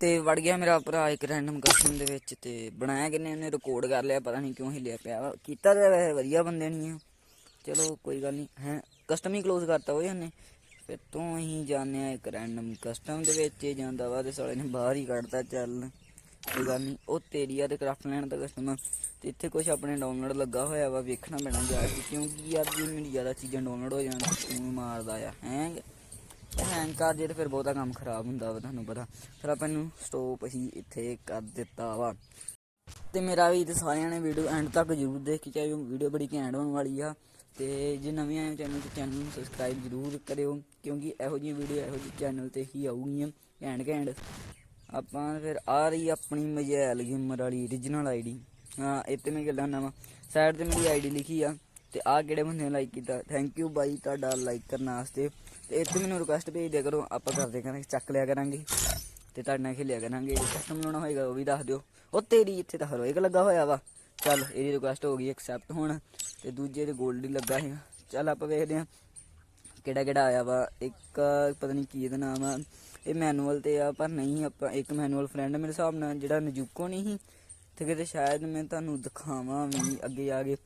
ਤੇ ਵੜ ਗਿਆ ਮੇਰਾ ਭਰਾ ਇੱਕ ਰੈਂਡਮ ਕਸਟਮ ਦੇ ਵਿੱਚ ਤੇ ਬਣਾਇਆ ਕਿੰਨੇ, ਉਹਨੇ ਰਿਕਾਰਡ ਕਰ ਲਿਆ, ਪਤਾ ਨਹੀਂ ਕਿਉਂ ਹਿੱਲਿਆ ਪਿਆ ਵਾ। ਕੀਤਾ ਤਾਂ ਵੈਸੇ ਵਧੀਆ ਬੰਦੇ ਨਹੀਂ ਆ ਚਲੋ, ਕੋਈ ਗੱਲ ਨਹੀਂ ਹੈ ਕਸਟਮ ਹੀ ਕਲੋਜ਼ ਕਰਤਾ ਉਹ ਉਹਨੇ। ਫਿਰ ਤੋਂ ਹੀ ਜਾਣਿਆ ਇੱਕ ਰੈਂਡਮ ਕਸਟਮ ਦੇ ਵਿੱਚ ਹੀ ਜਾਂਦਾ ਵਾ ਤੇ ਸਾਲੇ ਨੇ ਬਾਹਰ ਹੀ ਕੱਢਤਾ ਚੱਲ। ਕੋਈ ਗੱਲ ਨਹੀਂ ਉਹ ਤੇਰੀ ਆ ਤੇ ਕਰਾਫਟ ਲੈਣ ਦਾ ਕਸਟਮ ਤੇ ਇੱਥੇ ਕੁਝ ਆਪਣੇ ਡਾਊਨਲੋਡ ਲੱਗਾ ਹੋਇਆ ਵਾ, ਵੇਖਣਾ ਪੈਣਾ ਜਾ ਕੇ, ਕਿਉਂਕਿ ਯਾਰ ਜੇ ਮੇਰੀ ਜ਼ਿਆਦਾ ਚੀਜ਼ਾਂ ਡਾਊਨਲੋਡ ਹੋ ਜਾਣ, ਤੂੰ ਮਾਰਦਾ ਆ। ਹੈਂ? ਹੈਂਗ ਕਰ ਜੇ ਤੇ ਫਿਰ ਬਹੁਤਾ ਕੰਮ ਖਰਾਬ ਹੁੰਦਾ ਵਾ, ਤੁਹਾਨੂੰ ਪਤਾ। ਫਿਰ ਆਪਾਂ ਇਹਨੂੰ ਸਟੋਪ ਹੀ ਇੱਥੇ ਕਰ ਦਿੱਤਾ ਵਾ। ਤੇ ਮੇਰਾ ਵੀ ਤੇ ਸਾਰਿਆਂ ਨੇ ਵੀਡੀਓ ਐਂਡ ਤੱਕ ਜ਼ਰੂਰ ਦੇਖ ਕੇ ਚਾਹੇ ਵੀਡੀਓ ਬੜੀ ਘੈਂਟ ਹੋਣ ਵਾਲੀ ਆ। ਤੇ ਜੇ ਨਵੇਂ ਆਏ ਚੈਨਲ ਤੇ, ਚੈਨਲ ਨੂੰ ਸਬਸਕ੍ਰਾਈਬ ਜ਼ਰੂਰ ਕਰਿਓ, ਕਿਉਂਕਿ ਇਹੋ ਜਿਹੀ ਵੀਡੀਓ ਇਹੋ ਜਿਹੀ ਚੈਨਲ ਤੇ ਹੀ ਆਉਗੀਆਂ ਘੈਂਟ ਘੈਂਟ। ਆਪਾਂ ਫਿਰ ਆ ਰਹੀ ਆਪਣੀ ਮਜੈਲ ਗੇਮਰ ਵਾਲੀ origignal ਆਈਡੀ ਹਾਂ ਇੱਥੇ ਮੈਂ ਗੱਲਾਂ ਨਵਾਂ ਸਾਈਡ ਤੇ ਮੇਰੀ ਆਈਡੀ ਲਿਖੀ ਆ। ਤੇ ਆ ਕਿਹੜੇ ਬੰਦੇ ਨੇ ਲਾਈਕ ਕੀਤਾ? ਥੈਂਕ ਯੂ ਬਾਈ ਤੁਹਾਡਾ ਲਾਈਕ ਕਰਨ ਵਾਸਤੇ। ਤੇ ਇੱਥੇ ਮੈਨੂੰ ਰਿਕੁਐਸਟ ਭੇਜ ਦਿਆ ਕਰੋ, ਆਪਾਂ ਕਰਦੇ ਕਰਾਂਗੇ, ਚੱਕ ਲਿਆ ਕਰਾਂਗੇ। ਤੇ ਤੁਹਾਡੇ ਨਾਲ ਖੇਲਿਆ ਕਰਾਂਗੇ। ਕਸਟਮ ਲਾਉਣਾ ਹੋਏਗਾ, ਉਹ ਵੀ ਦੱਸ ਦਿਓ। ਉਹ ਤੇਰੀ ਇੱਥੇ ਤਾਂ ਹਰੋਇਕ ਲੱਗਾ ਹੋਇਆ ਵਾ। ਚੱਲ, ਇਹਦੀ ਰਿਕੁਐਸਟ ਹੋ ਗਈ ਐਕਸੈਪਟ ਹੁਣ। ਤੇ ਦੂਜੇ ਤੇ 골ਡ ਹੀ ਲੱਗਾ ਹੈਗਾ ਚੱਲ, ਆਪਾਂ ਵੇਖਦੇ ਹਾਂ ਕਿਹੜਾ ਕਿਹੜਾ ਆਇਆ ਵਾ। ਇੱਕ, ਪਤਾ ਨਹੀਂ ਕੀ ਇਹਦਾ ਨਾਮ ਆ। ਇਹ ਮੈਨੂਅਲ ਤੇ ਆ, ਪਰ ਨਹੀਂ, ਆਪਾਂ ਇੱਕ ਮੈਨੂਅਲ ਫਰੈਂਡ ਮੇਰੇ ਹਿਸਾਬ ਨਾਲ, ਜਿਹੜਾ ਨਜੂਕੋ ਨਹੀਂ ਸੀ। ਤੇ ਕਿਤੇ ਸ਼ਾਇਦ ਮੈਂ ਤੁਹਾਨੂੰ ਦਿਖਾਵਾਂ ਵੀ ਅੱਗੇ ਆ ਕੇ।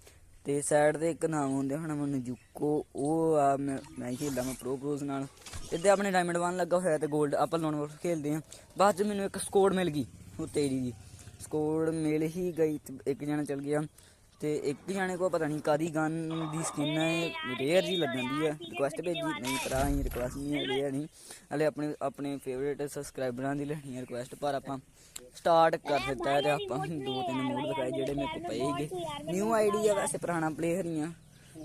ਤੇ ਸਾਈਡ ਤੇ ਇੱਕ ਨਾਮ ਹੁੰਦੇ ਹੁਣ ਮੈਨੂੰ ਨਜੂਕੋ ਉਹ ਆ ਮੈਂ ਮੈਂ ਖੇਡਦਾ ਮੈਂ ਪ੍ਰੋ ਪ੍ਰੋਸ ਨਾਲ। ਇੱਥੇ ਆਪਣੇ ਡਾਇਮੰਡ 1 ਲੱਗਾ ਹੋਇਆ ਤੇ 골ਡ ਆਪਾਂ ਲੋਨ ਵੋਲਫ ਖੇਡਦੇ ਆ ਬਾਅਦ ਚ ਮੈਨੂੰ ਇੱਕ ਸਕੋਡ ਮਿਲ ਗਈ, ਉਹ ਤੇਰੀ ਦੀ। ਸਕੋਡ ਮਿਲ ਹੀ ਗਈ, ਇੱਕ ਜਣਾ ਚਲ ਗਿਆ। ਤੇ ਇੱਕ ਜਾਣੇ ਕੋ ਪਤਾ ਨਹੀਂ ਕਾਦੀ ਗਨ ਦੀ ਸਕਿਨ ਹੈ ਰੇਅਰ ਜੀ ਲੱਗਦੀ ਹੈ। ਰਿਕੁਐਸਟ ਭੇਜੀ, ਨਹੀਂ ਭਰਾ ਹੀ ਰਿਕੁਐਸਟ ਨਹੀਂ ਹੈ ਰੇਅਰ ਨਹੀਂ। ਹਲੇ ਆਪਣੇ ਆਪਣੇ ਫੇਵਰੇਟ ਸਬਸਕ੍ਰਾਈਬਰਾਂ ਦੀ ਲੈਣੀ ਹੈ ਰਿਕੁਐਸਟ ਪਰ ਆਪਾਂ ਸਟਾਰਟ ਕਰ ਦਿੱਤਾ ਹੈ ਤੇ ਆਪਾਂ ਦੋ ਤਿੰਨ ਮੋਡ ਦਿਖਾਏ ਜਿਹੜੇ ਮੇਰੇ ਕੋਲ ਪਏ ਸੀਗੇ। ਨਿਊ ਆਈਡੀ ਆ ਵੈਸੇ ਪੁਰਾਣਾ ਪਲੇਅਰ ਹੀ ਆ।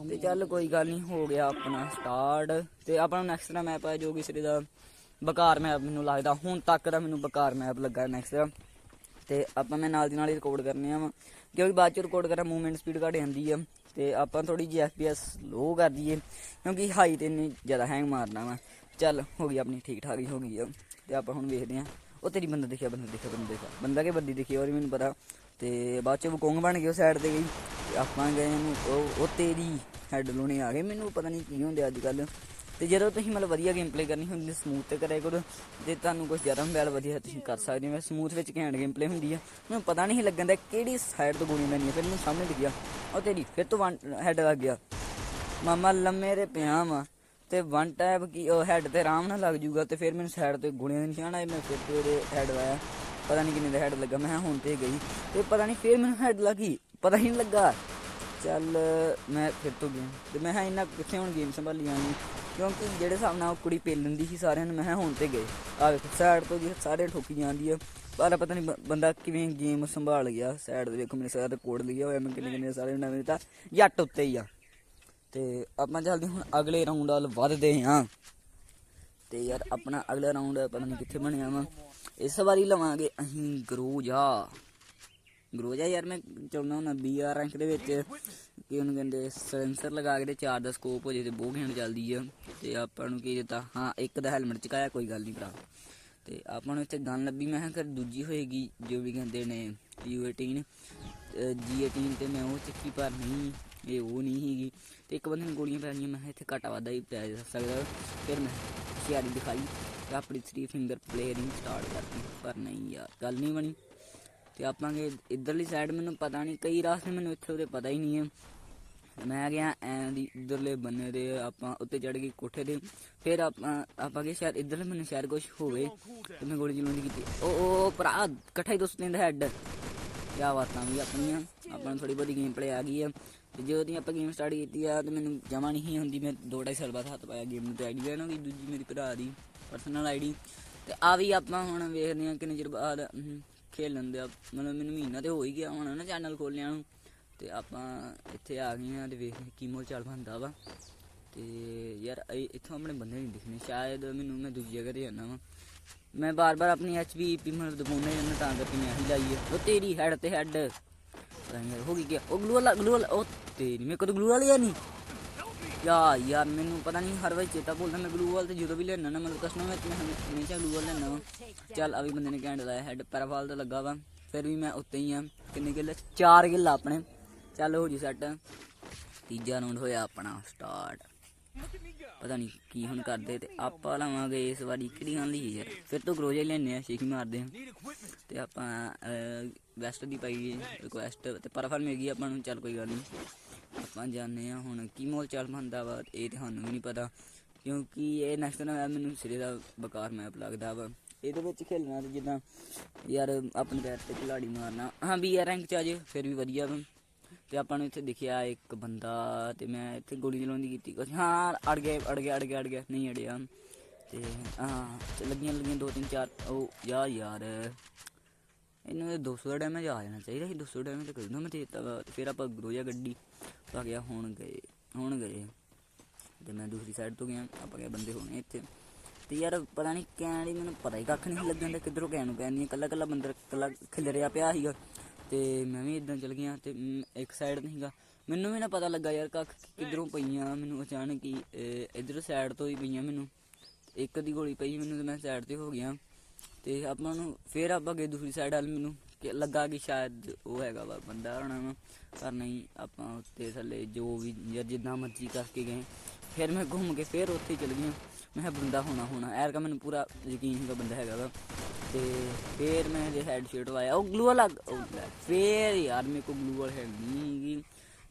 ਤੇ ਚੱਲ ਕੋਈ ਗੱਲ ਨਹੀਂ, ਹੋ ਗਿਆ ਆਪਣਾ ਸਟਾਰਟ ਤੇ ਆਪਾਂ ਨੈਕਸਟ ਦਾ ਮੈਪ ਆ ਜੋ ਕਿਸੇ ਦਾ ਬਕਾਰ ਮੈਪ ਮੈਨੂੰ ਲੱਗਦਾ, ਹੁਣ ਤੱਕ ਦਾ ਮੈਨੂੰ ਬਕਾਰ ਮੈਪ ਲੱਗਾ ਨੈਕਸਟ ਦਾ। ਤੇ ਆਪਾਂ ਮੈਂ ਨਾਲ ਦੀ ਨਾਲ ਹੀ ਰਿਕਾਰਡ ਕਰਨੇ ਆ ਵਾ। ਕਿਉਂਕਿ ਬਾਅਦ ਚ ਰਿਕਾਰਡ ਕਰਾਂ ਮੂਵਮੈਂਟ ਸਪੀਡ ਘਟ ਜਾਂਦੀ ਆ। ਤੇ ਆਪਾਂ ਥੋੜੀ ਜਿਹੀ FPS ਲੋ ਕਰ ਦਈਏ, ਕਿਉਂਕਿ ਹਾਈ ਤੇ ਇੰਨੀ ਜ਼ਿਆਦਾ ਹੈਂਗ ਮਾਰਨਾ ਵਾ। ਚੱਲ, ਹੋ ਗਈ ਆਪਣੀ ਠੀਕ ਠਾਕ ਹੀ ਹੋ ਗਈ ਆ। ਤੇ ਆਪਾਂ ਹੁਣ ਵੇਖਦੇ ਆ। ਉਹ ਤੇਰੀ ਬੰਦਾ ਦਿਖਿਆ, ਬੰਦਾ ਦੇਖਿਆ ਬੰਦਾ ਦੇਖਿਆ। ਬੰਦਾ ਕਿ ਬੰਦੀ ਦਿਖੀ ਔਰ ਮੈਨੂੰ ਪਤਾ। ਤੇ ਬਾਅਦ ਚ ਵਕੋਂਗ ਬਣ ਗਿਆ ਸਾਈਡ ਤੇ ਗਈ। ਤੇ ਆਪਾਂ ਗਏ ਨੂੰ ਉਹ ਉਹ ਤੇਰੀ ਹੈਡ ਲੋਣੇ ਆ ਗਏ। ਮੈਨੂੰ ਪਤਾ ਨਹੀਂ ਕੀ ਹੁੰਦੇ ਅੱਜ ਕੱਲ ਤੇ ਜਦੋਂ ਤੁਸੀਂ ਮਤਲਬ ਵਧੀਆ ਗੇਮ ਪਲੇ ਕਰਨੀ ਹੁੰਦੀ ਸਮੂਥ ਤੇ ਕਰਿਆ ਕਰੋ। ਜੇ ਤੁਹਾਨੂੰ ਕੁਝ ਜ਼ਿਆਦਾ ਮੋਬਾਈਲ ਵਧੀਆ ਤੁਸੀਂ ਕਰ ਸਕਦੇ ਹੋ ਸਮੂਥ ਵਿੱਚ ਘੈਂਟ ਗੇਮ ਪਲੇ ਹੁੰਦੀ ਆ। ਮੈਨੂੰ ਪਤਾ ਨਹੀਂ ਲੱਗਣ ਦਾ ਕਿਹੜੀ ਸਾਈਡ ਤੋਂ ਗੋਲੀ ਲੈਣੀ ਫਿਰ ਮੈਨੂੰ ਸਾਹਮਣੇ ਦਿਖਿਆ। ਉਹ ਤੇਰੀ ਫਿਰ ਤੋਂ ਹੈਡ ਲੱਗ ਗਿਆ। ਮਾਮਾ ਲੰਮੇ ਤੇ ਪਿਆ ਵਾ, ਤੇ ਵਨ ਟੈਪ ਕੀ ਉਹ ਹੈਡ ਤੇ ਆਰਾਮ ਨਾਲ ਲੱਗ ਜੂਗਾ, ਤੇ ਫਿਰ ਮੈਨੂੰ ਸਾਈਡ ਤੇ ਗੋਲੀਆਂ ਦਾ ਨਿਸ਼ਾਨ ਆਇਆ ਮੈਂ ਫਿਰ ਤੇ ਉਹਦੇ ਹੈਡ ਲਾਇਆ ਪਤਾ ਨਹੀਂ ਕਿੰਨੇ ਦਾ ਹੈਡ ਲੱਗਾ, ਮੈਂ ਕਿਹਾ ਹੁਣ ਤੇ ਗਈ। ਤੇ ਪਤਾ ਨਹੀਂ ਫਿਰ ਮੈਨੂੰ ਹੈਡ ਲੱਗੀ, ਪਤਾ ਹੀ ਨਹੀਂ ਲੱਗਾ। ਚੱਲ ਮੈਂ ਫਿਰ ਤੋਂ ਗਿਆ ਤੇ ਮੈਂ ਹਾਂ ਇੰਨਾ ਕਿੱਥੇ ਹੁਣ ਗੇਮ ਸੰਭਾਲੀਆਂ ਨਹੀਂ ਕਿਉਂਕਿ ਜਿਹੜੇ ਹਿਸਾਬ ਨਾਲ ਉਹ ਕੁੜੀ ਪੇਲ ਲੈਂਦੀ ਸੀ ਸਾਰਿਆਂ ਨੂੰ, ਮੈਂ ਕਿਹਾ ਹੁਣ ਤੇ ਗਏ। ਆ ਵੇਖੋ ਸਾਈਡ ਤੋਂ ਜੀ ਸਾਰੇ ਠੋਕੀ ਜਾਂਦੀ ਆ। ਪਰ ਪਤਾ ਨਹੀਂ ਬੰਦਾ ਕਿਵੇਂ ਗੇਮ ਸੰਭਾਲ ਗਿਆ। ਸਾਈਡ ਦੇ ਵੇਖੋ, ਮੇਰੇ ਸਾਰਾ ਰਿਕਾਰਡ ਲਿਆ ਹੋਇਆ, ਮੈਂ ਕਿੰਨੇ ਕਿੰਨੇ ਸਾਰੇ ਨਵੇਂ ਤਾਂ ਜੱਟ ਉੱਤੇ ਹੀ ਆ। ਤੇ ਆਪਾਂ ਜਲਦੀ ਹੁਣ ਅਗਲੇ ਰਾਉਂਡ ਵੱਲ ਵੱਧਦੇ ਹਾਂ। ਤੇ ਯਾਰ ਆਪਣਾ ਅਗਲਾ ਰਾਉਂਡ ਪਤਾ ਨਹੀਂ ਕਿੱਥੇ ਬਣਿਆ ਵਾ? ਇਸ ਵਾਰੀ ਲਵਾਂਗੇ ਅਸੀਂ ਗਰੋਜਾ ਗਰੋਜਾ ਯਾਰ ਮੈਂ ਚਾਹੁੰਦਾ ਹੁੰਦਾ ਬੀਆਰ ਰੈਂਕ ਦੇ ਵਿੱਚ ਕਿ ਉਹਨੂੰ ਕਹਿੰਦੇ ਸੈਂਸਰ ਲਗਾ ਕੇ ਤੇ ਚਾਰ ਦਾ ਸਕੋਪ ਹੋ ਜੇ ਤੇ ਬਹੁਤ ਘੈਂਟ ਚੱਲਦੀ ਆ। ਤੇ ਆਪਾਂ ਨੂੰ ਕੀ ਦਿੱਤਾ? ਹਾਂ, ਇੱਕ ਦਾ ਹੈਲਮਟ ਚਕਾਇਆ, ਕੋਈ ਗੱਲ ਨਹੀਂ ਭਰਾ। ਤੇ ਆਪਾਂ ਨੂੰ ਇੱਥੇ ਗਨ ਲੱਭੀ, ਮੈਂ ਕਿਹਾ ਕਰ ਦੂਜੀ ਹੋਏਗੀ, ਜੋ ਵੀ ਕਹਿੰਦੇ ਨੇ U18 G18 ਤੇ ਮੈਂ ਉਹ ਚੱਕੀ, ਪਰ ਨਹੀਂ, ਇਹ ਉਹ ਨਹੀਂ ਹੈਗੀ ਤੇ ਇੱਕ ਬੰਦੇ ਨੂੰ ਗੋਲੀਆਂ ਪੈਣੀਆਂ, ਮੈਂ ਕਿਹਾ ਇੱਥੇ ਘਟਾ ਵਾਧਾ ਹੀ ਪੈ ਸਕਦਾ। ਫਿਰ ਮੈਂ ਹੁਸ਼ਿਆਰੀ ਦਿਖਾਈ, ਤੇ ਆਪਣੀ 3 ਫਿੰਗਰ ਪਲੇਅਰਿੰਗ ਸਟਾਰਟ ਕਰਤੀ। ਪਰ ਨਹੀਂ ਯਾਰ, ਗੱਲ ਨਹੀਂ ਬਣੀ। ਤੇ ਆਪਾਂ ਕੇ ਇਧਰਲੀ ਸਾਈਡ ਮੈਨੂੰ ਪਤਾ ਨਹੀਂ, ਕਈ ਰਾਸਤੇ ਮੈਨੂੰ ਇੱਥੇ ਉਹਦੇ ਪਤਾ ਹੀ ਨਹੀਂ ਹੈ। ਮੈਂ ਗਿਆ ਐਂ ਦੀ ਇਧਰਲੇ ਬੰਨੇ ਦੇ ਆਪਾਂ ਉੱਤੇ ਚੜ ਗਏ ਕੋਠੇ ਦੇ ਫਿਰ ਆਪਾਂ ਆਪਾਂ ਗਏ ਸ਼ਾਇਦ ਇਧਰਲੇ ਮੈਨੂੰ ਸ਼ਾਇਦ ਕੁਝ ਹੋਵੇ ਤੇ ਮੈਂ ਗੋਲੀ ਚਲਾਉਣੀ ਕੀਤੀ। ਉਹ ਉਹ ਭਰਾ, ਇਕੱਠਾ ਹੀ ਦੋਸਤ ਦਾ ਹੈਡ ਕਿਆ ਬਾਤਾਂ ਵੀ ਆਪਣੀਆਂ, ਆਪਾਂ ਨੂੰ ਥੋੜੀ ਬਹੁਤੀ ਗੇਮ ਪਲੇ ਆ ਗਈ ਆ ਤੇ ਜਦੋਂ ਦੀ ਆਪਾਂ ਗੇਮ ਸਟਾਰਟ ਕੀਤੀ ਆ ਤੇ ਮੈਨੂੰ ਜਮਾ ਨਹੀਂ ਹੁੰਦੀ, ਮੈਂ ਦੋ ਢਾਈ ਸਾਲ ਬਾਅਦ ਹੱਥ ਪਾਇਆ ਗੇਮ ਨੂੰ ਤੇ ਆਈਡੀ ਨਾ ਕਿ ਦੂਜੀ ਮੇਰੀ ਭਰਾ ਦੀ ਪਰਸਨਲ ਆਈਡੀ ਤੇ ਆ ਵੀ ਆਪਾਂ ਹੁਣ ਵੇਖਦੇ ਆ ਕਿੰਨੇ ਚਿਰ ਬਾਅਦ ਖੇਲਣ ਦੇ ਮਤਲਬ ਮੈਨੂੰ ਮਹੀਨਾ ਤੇ ਹੋ ਹੀ ਗਿਆ ਹੁਣ ਨਾ ਚੈਨਲ ਖੋਲਿਆ ਨੂੰ। ਤੇ ਆਪਾਂ ਇੱਥੇ ਆ ਗਏ ਹਾਂ ਤੇ ਵੇਖ ਕੀ ਮੋਲ ਚਾਲ ਬੰਦਾ ਵਾ। ਤੇ ਯਾਰ ਇੱਥੋਂ ਆਪਣੇ ਬੰਦੇ ਨਹੀਂ ਦਿਖਣੇ। ਸ਼ਾਇਦ ਮੈਨੂੰ ਮੈਂ ਦੂਜੀ ਜਗ੍ਹਾ ਤੇ ਜਾਣਾ ਵਾ। ਮੈਂ ਬਾਰ-ਬਾਰ ਆਪਣੀ ਐਚਪੀ ਪੀ ਮਤਲਬ ਦਬਾਉਣਾ ਜਾਂਦਾ ਤਾਂ ਕਰਕੇ ਮੈਂ ਹੀ ਲਾਈ ਉਹ ਤੇਰੀ ਹੈਡ ਤੇ ਹੈਡ ਯਾਰ, ਹੋ ਗਈ ਗਿਆ ਉਹ ਗਲੂ ਵਾਲਾ ਗਲੂ ਵਾਲਾ, ਉਹ ਤੇਰੀ ਮੈਂ ਕਦੋਂ ਗਲੂ ਵਾਲੀ ਆ ਨਹੀਂ ਯਾ ਯਾਰ, ਮੈਨੂੰ ਪਤਾ ਨਹੀਂ ਹਰ ਵਾਰ ਚੇਤਾ ਭੁੱਲਦਾ ਮੈਂ ਗਲੂ ਵਾਲ ਤੇ ਜਦੋਂ ਵੀ ਲੈਣਾ ਨਾ, ਮਤਲਬ ਕਸਟਮਰ ਵਿੱਚ ਮੈਂ ਹਮੇਸ਼ਾ ਗਲੂ ਵਾਲ ਲੈਣਾ ਵਾ। ਚੱਲ, ਆ ਬੰਦੇ ਨੇ ਘੈਂਟ ਲਾਇਆ ਹੈਡ ਪੈਰਾਫਾਲ ਤਾਂ ਲੱਗਾ ਵਾ, ਫਿਰ ਵੀ ਮੈਂ ਉੱਤੇ ਹੀ ਆ। ਕਿੰਨੇ ਕਿੱਲ? ਚਾਰ ਕਿੱਲ ਆਪਣੇ। ਚੱਲ, ਹੋ ਜੀ ਸੈੱਟ ਤੀਜਾ ਰਾਉਂਡ ਹੋਇਆ ਆਪਣਾ ਸਟਾਰਟ ਪਤਾ ਨਹੀਂ ਕੀ ਹੁਣ ਕਰਦੇ ਤੇ ਆਪਾਂ ਲਾਵਾਂਗੇ ਇਸ ਵਾਰੀ ਕਿਹੜੀ ਗੱਲ ਲਈ ਯਾਰ ਫਿਰ ਤੋਂ ਗਰੋਜੇ ਲੈਣੇ ਆ ਛੇਕੀ ਮਾਰਦੇ ਆ। ਤੇ ਆਪਾਂ ਵੈਸਟ ਦੀ ਪਾਈ ਰਿਕੁਐਸਟ ਤੇ ਪਰਫਰ ਮਿਲ ਗਈ ਆਪਾਂ ਨੂੰ, ਚੱਲ ਕੋਈ ਗੱਲ ਨਹੀਂ ਆਪਾਂ ਜਾਣਦੇ ਆ, ਹੁਣ ਕੀ ਮੋਲ ਚਾਲ ਬਣਦਾ ਵਾ ਇਹ ਤੇ ਸਾਨੂੰ ਵੀ ਨਹੀਂ ਪਤਾ, ਕਿਉਂਕਿ ਇਹ ਨੈਕਸਟ ਨਾ ਮੈਨੂੰ ਸਿਰੇ ਦਾ ਬਕਾਰ ਮੈਪ ਲੱਗਦਾ ਵਾ। ਇਹਦੇ ਵਿੱਚ ਖੇਲਣਾ ਤੇ ਜਿੱਦਾਂ ਯਾਰ ਆਪਣੇ ਪੈਰ ਤੇ ਖਿਲਾੜੀ ਮਾਰਨਾ। ਹਾਂ ਵੀ ਇਹ ਰੈਂਕ ਚ ਆ ਜੇ ਫਿਰ ਵੀ ਵਧੀਆ ਵਾ। ਤੇ ਆਪਾਂ ਨੂੰ ਇੱਥੇ ਦਿਖਿਆ ਇੱਕ ਬੰਦਾ ਤੇ ਮੈਂ ਇੱਥੇ ਗੋਲੀ ਚਲਾਉਣ ਦੀ ਕੀਤੀ ਕੁਛ। ਹਾਂ, ਅੜ ਗਏ ਅੜ ਗਿਆ ਅੜ ਗਿਆ ਅੜ ਗਿਆ, ਨਹੀਂ ਅੜਿਆ। ਤੇ ਹਾਂ ਲੱਗੀਆਂ ਲੱਗੀਆਂ ਦੋ ਤਿੰਨ ਚਾਰ, ਉਹ ਯਾਰ ਯਾਰ ਇਹਨੂੰ ਇਹ 200 ਦਾ ਡੈਮੇਜ ਆ ਜਾਣਾ ਚਾਹੀਦਾ ਸੀ 200 ਡੈਮੇਜ ਕਰ ਦੋ ਮੈਂ ਤੇ ਵਾ। ਫਿਰ ਆਪਾਂ ਗਰੋਜਾ ਗੱਡੀ ਪਾ ਗਿਆ ਹੁਣ ਗਏ ਹੁਣ ਗਏ। ਤੇ ਮੈਂ ਦੂਸਰੀ ਸਾਈਡ ਤੋਂ ਗਿਆ ਆਪਾਂ ਗਏ ਬੰਦੇ ਹੋਣੇ ਇੱਥੇ। ਤੇ ਯਾਰ ਪਤਾ ਨਹੀਂ ਕਹਿਣ ਲਈ ਮੈਨੂੰ ਪਤਾ ਹੀ ਕੱਖ ਨਹੀਂ ਲੱਗਣ ਦਾ ਕਿੱਧਰੋਂ ਕਹਿਣ ਨੂੰ ਪੈਣੀ ਕੱਲਾ ਕੱਲਾ ਬੰਦਰ ਕੱਲਾ ਖਿਲਰਿਆ ਪਿਆ ਸੀਗਾ। ਤੇ ਮੈਂ ਵੀ ਇਦਾਂ ਚਲ ਗਿਆ ਤੇ ਇੱਕ ਸਾਈਡ ਨਹੀਂ ਸੀਗਾ। ਮੈਨੂੰ ਵੀ ਨਾ ਪਤਾ ਲੱਗਾ ਯਾਰ ਕੱਖ ਕਿੱਧਰੋਂ ਪਈਆਂ ਮੈਨੂੰ ਅਚਾਨਕ ਹੀ ਅਹ, ਇੱਧਰ ਸਾਈਡ ਤੋਂ ਹੀ ਪਈਆਂ ਮੈਨੂੰ। ਇੱਕ ਦੀ ਗੋਲੀ ਪਈ ਮੈਨੂੰ ਤੇ ਮੈਂ ਸਾਈਡ ਤੇ ਹੋ ਗਿਆ। ਤੇ ਆਪਾਂ ਨੂੰ ਫੇਰ ਆਪਾਂ ਗਏ ਦੂਸਰੀ ਸਾਈਡ ਵੱਲ ਮੈਨੂੰ ਕਿ ਲੱਗਾ ਕਿ ਸ਼ਾਇਦ ਉਹ ਹੈਗਾ ਵਾ ਬੰਦਾ ਹੋਣਾ ਵਾ ਪਰ ਨਹੀਂ ਆਪਾਂ ਉੱਤੇ ਥੱਲੇ ਜੋ ਵੀ ਜਿੰਨਾ ਮਰਜ਼ੀ ਕਰਕੇ ਗਏ ਫਿਰ ਮੈਂ ਘੁੰਮ ਕੇ ਫਿਰ ਉੱਥੇ ਹੀ ਚਲ ਗਿਆ ਮੈਂ ਕਿਹਾ ਬੰਦਾ ਹੋਣਾ ਹੋਣਾ। ਐਰ ਕਾ ਮੈਨੂੰ ਪੂਰਾ ਯਕੀਨ ਸੀਗਾ ਬੰਦਾ ਹੈਗਾ ਵਾ। ਤੇ ਫਿਰ ਮੈਂ ਜੇ ਹੈਡ ਸ਼ੇਟ ਲਾਇਆ ਉਹ ਗਲੂ ਵਾਲਾ ਉਹ ਲੈ, ਫੇਰ ਯਾਰ ਮੇਰੇ ਕੋ ਗਲੂ ਵਾਲਾ ਹੈ ਨਹੀਂ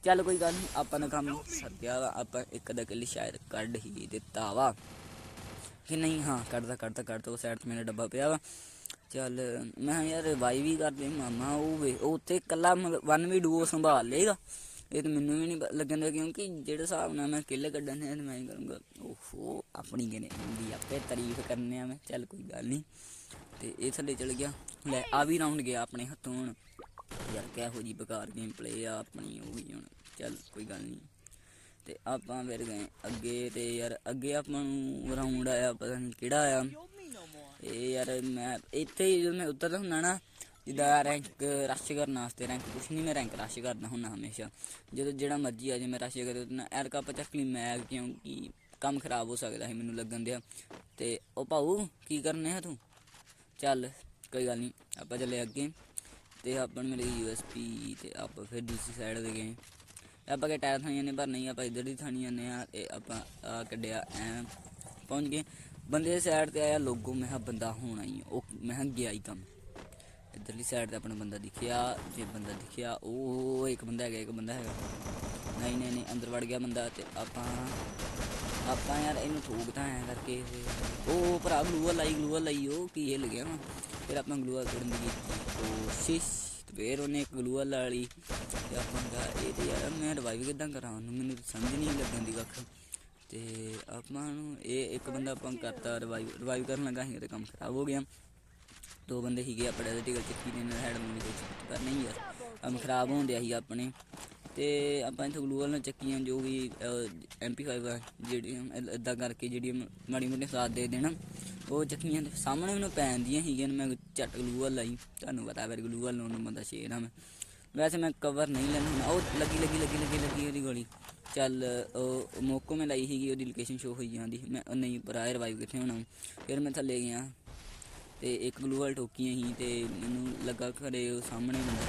ਚੱਲ ਕੋਈ ਗੱਲ ਨਹੀਂ ਆਪਾਂ ਨੇ ਕੰਮ ਸੱਦਿਆ ਵਾ ਆਪਾਂ ਇੱਕ ਦਾ ਕਿੱਲ ਸ਼ਾਇਦ ਕੱਢ ਹੀ ਦਿੱਤਾ ਵਾ। ਕਿ ਨਹੀਂ, ਹਾਂ ਕੱਢਦਾ ਕੱਢਦਾ ਕੱਢਦਾ ਉਹ ਸਾਈਡ ਤੇ ਮੇਰਾ ਡੱਬਾ ਪਿਆ ਵਾ। ਚੱਲ, ਮੈਂ ਕਿਹਾ ਯਾਰ ਬਾਈ ਵੀ ਕਰਦੇ ਮਾਮਾ, ਉਹ ਵੇ, ਉਹ ਉੱਥੇ ਕੱਲਾ ਵਨ ਵੀ ਡੂਓ ਸੰਭਾਲ ਲੇਗਾ ਇਹ ਤਾਂ ਮੈਨੂੰ ਵੀ ਨਹੀਂ ਪ- ਲੱਗਣ ਦਾ ਕਿਉਂਕਿ ਜਿਹੜੇ ਹਿਸਾਬ ਨਾਲ ਮੈਂ ਕਿੱਲ ਕੱਢਣ ਹੈ ਮੈਂ ਕਰੂੰਗਾ। ਓਹੋ, ਆਪਣੀ ਗਨੇ ਹੁੰਦੀ ਆਪੇ ਤਾਰੀਫ ਕਰਨੇ ਆ ਮੈਂ, ਚੱਲ ਕੋਈ ਗੱਲ ਨਹੀਂ ਤੇ ਇਹ ਥੱਲੇ ਚਲ ਗਿਆ। ਲੈ, ਆ ਵੀ ਰਾਉਂਡ ਗਿਆ ਆਪਣੇ ਹੱਥੋਂ ਹੁਣ। ਯਾਰ ਕਿਹੋ ਜੀ ਬੇਕਾਰ ਗੇਮ ਪਲੇ ਆ ਆਪਣੀ, ਉਹ ਵੀ ਹੁਣ। ਚੱਲ, ਕੋਈ ਗੱਲ ਨਹੀਂ ਤੇ ਆਪਾਂ ਫਿਰ ਗਏ ਅੱਗੇ ਤੇ ਯਾਰ ਅੱਗੇ ਆਪਾਂ ਨੂੰ ਰਾਉਂਡ ਆਇਆ, ਪਤਾ ਨਹੀਂ ਕਿਹੜਾ ਆਇਆ। ਇਹ ਯਾਰ ਮੈਂ ਇੱਥੇ ਹੀ ਜਦੋਂ ਮੈਂ ਉਤਰਦਾ ਹੁੰਦਾ ਨਾ, ਜਿੱਦਾਂ ਰੈਂਕ ਰਸ਼ ਕਰਨ ਵਾਸਤੇ ਰੈਂਕ ਕੁਛ ਨਹੀਂ ਮੈਂ ਰੈਂਕ ਰਸ਼ ਕਰਦਾ ਹੁੰਦਾ ਹਮੇਸ਼ਾ। ਜਦੋਂ ਜਿਹੜਾ ਮਰਜ਼ੀ ਆ ਜੇ ਮੈਂ ਰਸ਼ ਕਰੇ ਤਾਂ ਐਰ ਕੱਪ ਚੱਕ ਲਈ ਮੈਂ ਕਿਉਂਕਿ ਕੰਮ ਖਰਾਬ ਹੋ ਸਕਦਾ ਸੀ ਮੈਨੂੰ ਲੱਗਣ ਦਿਆ। ਤੇ ਉਹ ਭਾਊ, ਕੀ ਕਰਨੇ ਆ ਤੂੰ? ਚੱਲ, ਕੋਈ ਗੱਲ ਨਹੀਂ ਆਪਾਂ ਚੱਲੇ ਅੱਗੇ। ਤੇ ਆਪਾਂ ਨੂੰ ਮਿਲੀ ਯੂਐਸਪੀ ਤੇ ਆਪਾਂ ਫਿਰ ਦੂਸਰੀ ਸਾਈਡ ਤੇ ਗਏ। ਆਪਾਂ ਕੇ ਟਾਇਰ ਥਾਣੀਆਂ ਨੇ, ਪਰ ਨਹੀਂ, ਆਪਾਂ ਇੱਧਰ ਦੀ ਥਾਣੀਆਂ ਨੇ ਆ ਤੇ ਆਪਾਂ ਆ ਕੱਢਿਆ, ਐ ਪਹੁੰਚ ਗਏ। ਬੰਦੇ ਦੇ ਸਾਈਡ ਤੇ ਆਇਆ ਲੋਗੋ ਮੈਂ ਕਿਹਾ ਬੰਦਾ ਹੋਣਾ ਹੀ ਆ। ਉਹ ਮੈਂ ਕਿਹਾ ਗਿਆ ਹੀ ਕੰਮ। ਇੱਧਰਲੀ ਸਾਈਡ ਤੇ ਆਪਣਾ ਬੰਦਾ ਦਿਖਿਆ, ਜੇ ਬੰਦਾ ਦਿਖਿਆ, ਉਹ ਇੱਕ ਬੰਦਾ ਹੈਗਾ, ਇੱਕ ਬੰਦਾ ਹੈਗਾ। ਨਹੀਂ ਨਹੀਂ ਨਹੀਂ, ਅੰਦਰ ਵੜ ਗਿਆ ਬੰਦਾ ਤੇ ਆਪਾਂ ਆਪਾਂ ਯਾਰ ਇਹਨੂੰ ਠੋਕਦਾ ਐ ਕਰਕੇ ਇਹ- ਉਹ ਭਰਾ ਗਲੂਆ ਲਾਈ ਗਲੂਆ ਲਾਈ, ਉਹ ਕੀ ਹਿੱਲ ਗਿਆ ਵਾ। ਫਿਰ ਆਪਾਂ ਗਲੂਆ ਕੱਢਣ ਦੀ ਕੀਤੀ। ਕੋਸ਼ਿਸ਼ ਤੇ ਫਿਰ ਉਹਨੇ ਇੱਕ ਗਲੂਆ ਲਾ ਲਈ ਤੇ ਆਪਾਂ ਕਹਾ, ਇਹ ਤੇ ਯਾਰ ਮੈਂ ਰਿਵਾਈਵ ਕਿਦਾਂ ਕਰਾਂ? ਉਹਨੂੰ ਮੈਨੂੰ ਸਮਝ ਨਹੀਂ ਲੱਗਣ ਦੀ ਕੱਖ। ਤੇ ਆਪਾਂ ਨੂੰ ਇਹ ਇੱਕ ਬੰਦਾ ਆਪਾਂ ਕਰਤਾ ਰਿਵਾਈਵ ਰਿਵਾਈਵ ਕਰਨ ਲੱਗਾ ਸੀ ਤੇ ਕੰਮ ਖਰਾਬ ਹੋ ਗਿਆ। ਦੋ ਬੰਦੇ ਸੀਗੇ ਆਪਣੇ ਦੇ ਟਿਕਟ ਚੱਕੀ ਨੇ ਨਾਲ ਹੈਡ ਨੂੰ ਕੁਝ ਕਰਨਾ ਹੀ ਯਾਰ ਕੰਮ ਖਰਾਬ ਹੋਣ ਦਿਆ ਸੀ ਆਪਣੇ। ਤੇ ਆਪਾਂ ਇੱਥੇ ਗਲੂਅਲ ਨਾਲ ਚੱਕੀਆਂ ਜੋ ਵੀ MP5 ਆ, ਜਿਹੜੀਆਂ ਇਦਾਂ ਕਰਕੇ ਜਿਹੜੀਆਂ ਮਾੜੀ ਮੋਟੀ ਸਾਥ ਦੇ ਦੇਣਾ, ਉਹ ਚੱਕੀਆਂ ਤੇ ਸਾਹਮਣੇ ਮੈਨੂੰ ਪੈਂਦੀਆਂ ਸੀਗੀਆਂ ਮੈਂ ਝੱਟ ਗਲੂਅਲ ਲਾਈ। ਤੁਹਾਨੂੰ ਪਤਾ ਫਿਰ ਗਲੂਅਲ ਲਾਉਣ ਨੂੰ ਬੰਦਾ ਸ਼ੇਰ ਆ ਮੈਂ। ਵੈਸੇ ਮੈਂ ਕਵਰ ਨਹੀਂ ਲੈਣਾ ਹੁਣ ਉਹ ਲੱਗੀ ਲੱਗੀ ਲੱਗੀ ਲੱਗੀ ਲੱਗੀ ਉਹਦੀ ਗੋਲੀ। ਚੱਲ, ਉਹ ਮੋਕੋ ਮੈਂ ਲਾਈ ਸੀਗੀ, ਉਹਦੀ ਲੋਕੇਸ਼ਨ ਸ਼ੋ ਹੋਈ ਜਾਂਦੀ। ਮੈਂ ਨਹੀਂ, ਪਰ ਰਿਵਾਈਵ ਕਿੱਥੇ ਹੋਣਾ। ਫਿਰ ਮੈਂ ਥੱਲੇ ਗਿਆ ਤੇ ਇੱਕ ਗਲੂਅਲ ਠੋਕੀਆਂ ਸੀ ਤੇ ਮੈਨੂੰ ਲੱਗਾ ਖਰੇ ਉਹ ਸਾਹਮਣੇ ਬੰਦਾ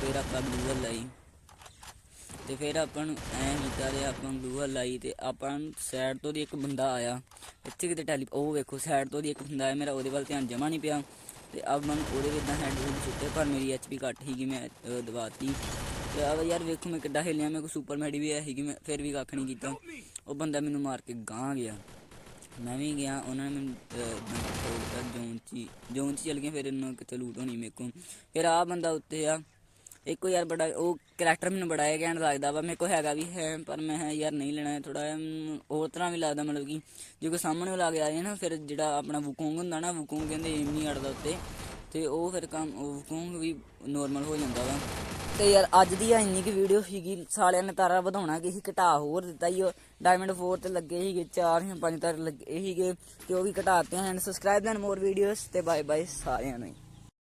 ਫਿਰ ਆਪਾਂ ਗਲੂਅਲ ਲਾਈ। ਤੇ ਫਿਰ ਆਪਾਂ ਨੂੰ ਐ ਕੀਤਾ ਤੇ ਆਪਾਂ ਲੂਹਾ ਲਾਈ ਤੇ ਆਪਾਂ ਸਾਈਡ ਤੋਂ ਦੀ ਇੱਕ ਬੰਦਾ ਆਇਆ। ਇੱਥੇ ਕਿਤੇ ਟੈਲੀ ਉਹ ਵੇਖੋ ਸਾਈਡ ਤੋਂ ਦੀ ਇੱਕ ਬੰਦਾ ਆਇਆ ਮੇਰਾ ਉਹਦੇ ਵੱਲ ਧਿਆਨ ਜਮਾ ਨਹੀਂ ਪਿਆ। ਤੇ ਆਪ ਮਨ ਉਹਦੇ ਵਿੱਚ ਇਦਾਂ ਹੈਡ ਹੁੱਡ ਸੁੱਟੇ ਪਰ ਮੇਰੀ ਐਚਪੀ ਘੱਟ ਸੀਗੀ ਮੈਂ ਅਹ, ਦਬਾਤੀ। ਤੇ ਆ ਯਾਰ ਵੇਖੋ ਮੈਂ ਕਿੱਡਾ ਹਿੱਲਿਆ ਮੇਰੇ ਕੋਲ ਸੁਪਰ ਮੈਡੀ ਵੀ ਆਇਆ ਸੀਗੀ ਮੈਂ ਫਿਰ ਵੀ ਕੱਖ ਨਹੀਂ ਕੀਤਾ। ਉਹ ਬੰਦਾ ਮੈਨੂੰ ਮਾਰ ਕੇ ਗਾਂ ਗਿਆ। ਮੈਂ ਵੀ ਗਿਆ ਉਹਨਾਂ ਨੇ ਮੈਨੂੰ ਅਹ, ਜੋਨ ਚ ਹੀ- ਜੋਨ ਚ ਚਲ ਗਿਆ ਫਿਰ ਇਹਨਾਂ ਕਿਤੇ ਲੂਟ ਹੋਣੀ ਮੇਰੇ ਕੋਲ। ਫਿਰ ਆ ਬੰਦਾ ਉੱਤੇ ਆ। ਇੱਕੋ ਯਾਰ ਬੜਾ, ਉਹ ਕਰੈਕਟਰ ਮੈਨੂੰ ਬੜਾ ਇਹ ਕਹਿਣ ਲੱਗਦਾ ਵਾ, ਮੇਰੇ ਕੋਲ ਹੈਗਾ ਵੀ ਹੈ, ਪਰ ਮੈਂ ਯਾਰ ਨਹੀਂ ਲੈਣਾ ਥੋੜਾ ਹੋਰ ਤਰ੍ਹਾਂ ਵੀ ਲੱਗਦਾ ਮਤਲਬ ਕਿ ਜੇ ਕੋਈ ਸਾਹਮਣੇ ਲਾ ਕੇ ਆ ਜਾਏ ਨਾ, ਫਿਰ ਜਿਹੜਾ ਆਪਣਾ ਵੂਕੋਂਗ ਹੁੰਦਾ ਨਾ, ਵੂਕੋਂਗ ਕਹਿੰਦੇ ਏਮ ਨਹੀਂ ਅੜਦਾ ਉੱਤੇ, ਤੇ ਉਹ ਫਿਰ ਕੰਮ, ਉਹ ਵੂਕੋਂਗ ਵੀ ਨੋਰਮਲ ਹੋ ਜਾਂਦਾ ਵਾ। ਤੇ ਯਾਰ ਅੱਜ ਦੀ ਆ ਇੰਨੀ ਕਿ ਵੀਡੀਓ ਸੀਗੀ, ਸਾਲਿਆਂ ਨੇ ਤਾਰਾ ਵਧਾਉਣਾ ਕਿ ਸੀ, ਘਟਾ ਹੋਰ ਦਿੱਤਾ ਹੀ ਉਹ ਡਾਇਮੰਡ 4 ਤੇ ਲੱਗੇ ਸੀਗੇ 4 ਜਾਂ 5 ਤਾਰ ਲੱਗੇ ਸੀਗੇ, ਤੇ ਉਹ ਵੀ ਘਟਾਤੇ ਹਨ ਸਬਸਕ੍ਰਾਈਬ ਐਂਡ ਮੋਰ ਵੀਡੀਓਜ਼ ਤੇ ਬਾਏ ਬਾਏ ਸਾਰਿਆਂ ਨੂੰ